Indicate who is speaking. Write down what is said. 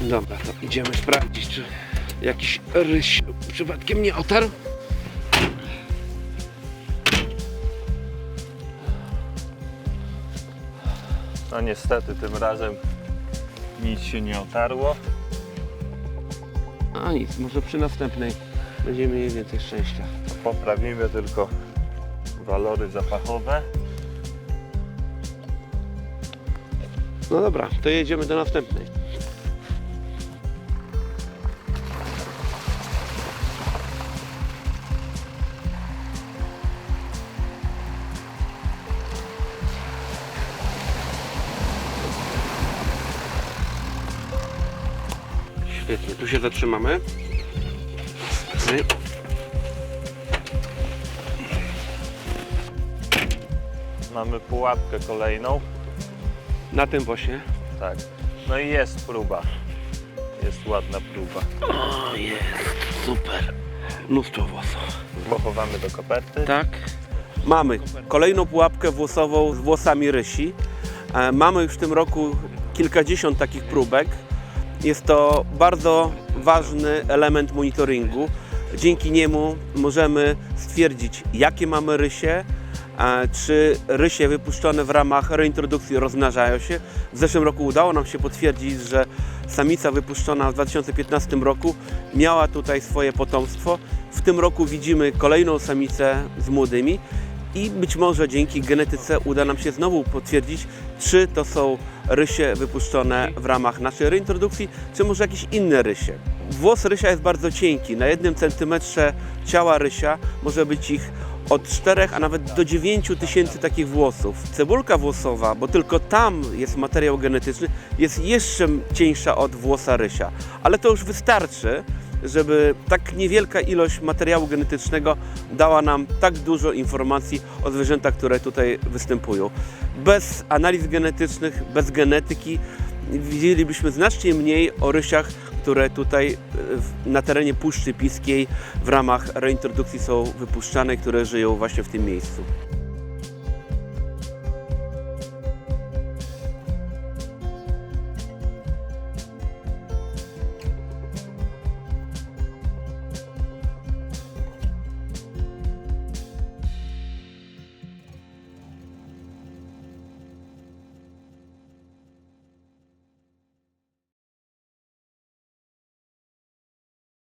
Speaker 1: Dobra, to idziemy sprawdzić, czy jakiś ryś przypadkiem nie otarł.
Speaker 2: No niestety tym razem nic się nie otarło.
Speaker 1: A nic, może przy następnej będziemy mieli więcej szczęścia.
Speaker 2: Poprawimy tylko walory zapachowe.
Speaker 1: No dobra, to jedziemy do następnej. Świetnie, tu się zatrzymamy.
Speaker 2: Mamy pułapkę kolejną.
Speaker 1: Na tym właśnie.
Speaker 2: Tak. No i jest próba. Jest ładna próba.
Speaker 1: O, jest, super. Mnóstwo włosów.
Speaker 2: Pochowamy do koperty.
Speaker 1: Tak. Mamy kolejną pułapkę włosową z włosami rysi. E, Mamy już w tym roku kilkadziesiąt takich próbek. Jest to bardzo ważny element monitoringu. Dzięki niemu możemy stwierdzić, jakie mamy rysie, czy rysie wypuszczone w ramach reintrodukcji rozmnażają się. W zeszłym roku udało nam się potwierdzić, że samica wypuszczona w 2015 roku miała tutaj swoje potomstwo. W tym roku widzimy kolejną samicę z młodymi i być może dzięki genetyce uda nam się znowu potwierdzić, czy to są rysie wypuszczone w ramach naszej reintrodukcji, czy może jakieś inne rysie. Włos rysia jest bardzo cienki. Na jednym centymetrze ciała rysia może być ich od 4, a nawet do 9 tysięcy takich włosów. Cebulka włosowa, bo tylko tam jest materiał genetyczny, jest jeszcze cieńsza od włosa rysia. Ale to już wystarczy, żeby tak niewielka ilość materiału genetycznego dała nam tak dużo informacji o zwierzętach, które tutaj występują. Bez analiz genetycznych, bez genetyki widzielibyśmy znacznie mniej o rysiach, które tutaj e, na terenie Puszczy Piskiej w ramach reintrodukcji są wypuszczane, które żyją właśnie w tym miejscu.